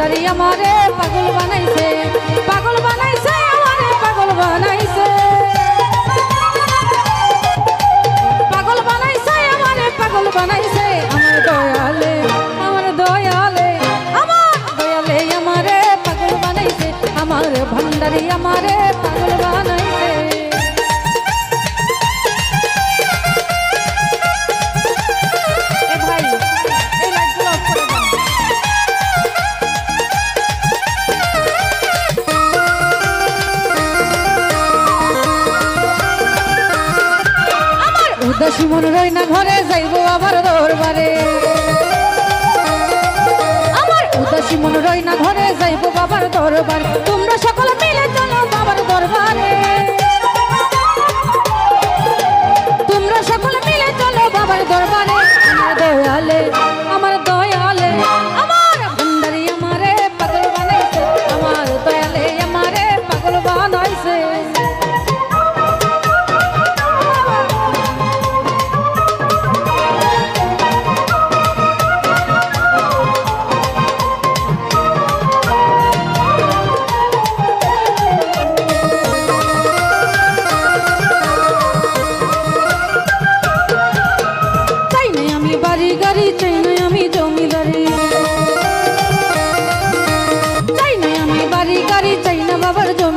ভণ্ডারি আমারে পাগল বানাইছে পাগল বানাইছে আমারে পাগল বানাইছে। পাগল বানাইছে আমারে পাগল বানাইছে, আমার দয়ালে আমার দয়ালে আমার দয়ালে ভান্ডারি আমারে মন রই না ঘরে, যাইবো আবার দরবারে। আমার উদাসী মন রই না ঘরে, যাইবো বাবার দরবার। তোমরা সকল মিলে চলো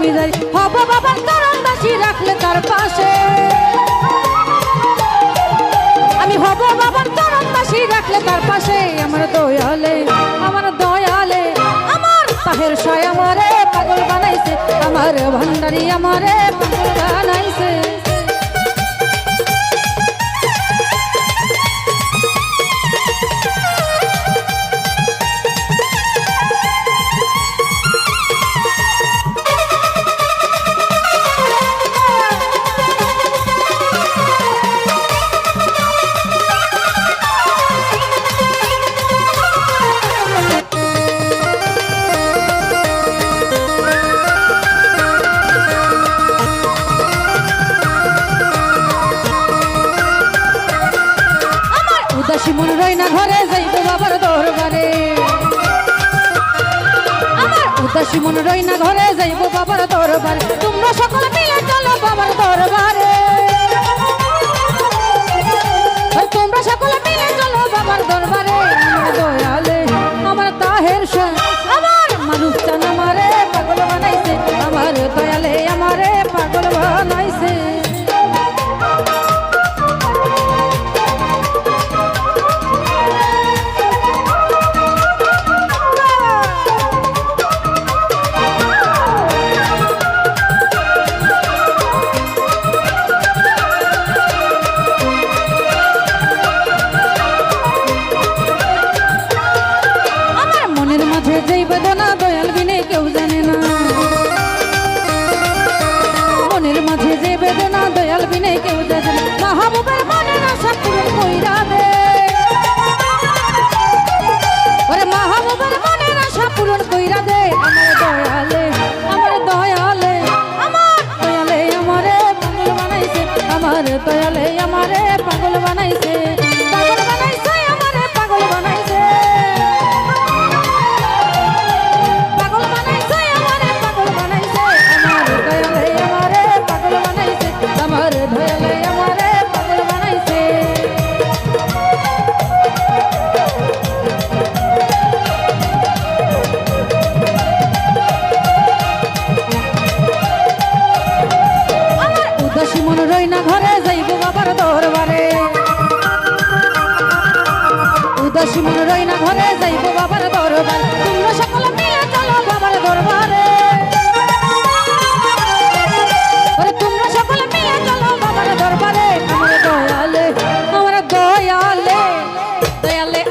জমিদারি হব বাবা তরণ দাসী রাখলে তার পাশে। আমি হব বাবার তরণ দাসী রাখলে তার পাশে। আমার দয়ালে আমার দয়ালে, আমার তাহের সয় আমারে পাগল বানাইছে। আমার ভান্ডারি আমারে পাগল বানাইছে। আমার রইনা ঘরে যাইবো বাবার দরবারে। তোমরা সকল মিলে চলো বাবার দরবারে। দয়াল বিনে কেউ জানে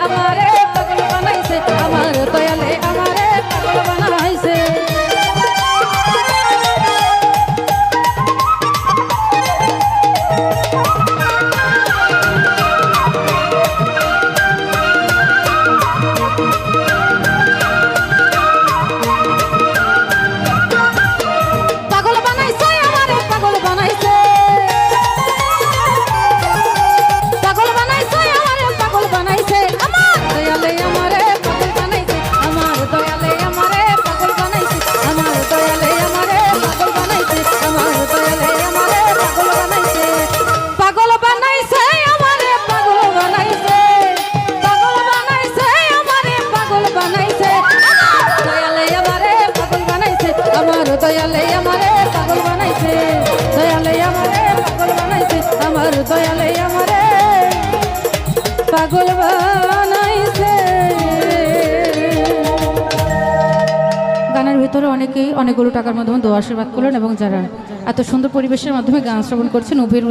agora পাগল গানের ভিতরে অনেকেই অনেকগুলো টাকার মাধ্যমে দোয়া আশীর্বাদ করলেন এবং যারা এত সুন্দর পরিবেশের মাধ্যমে গান শ্রবণ করছেন উভয়ের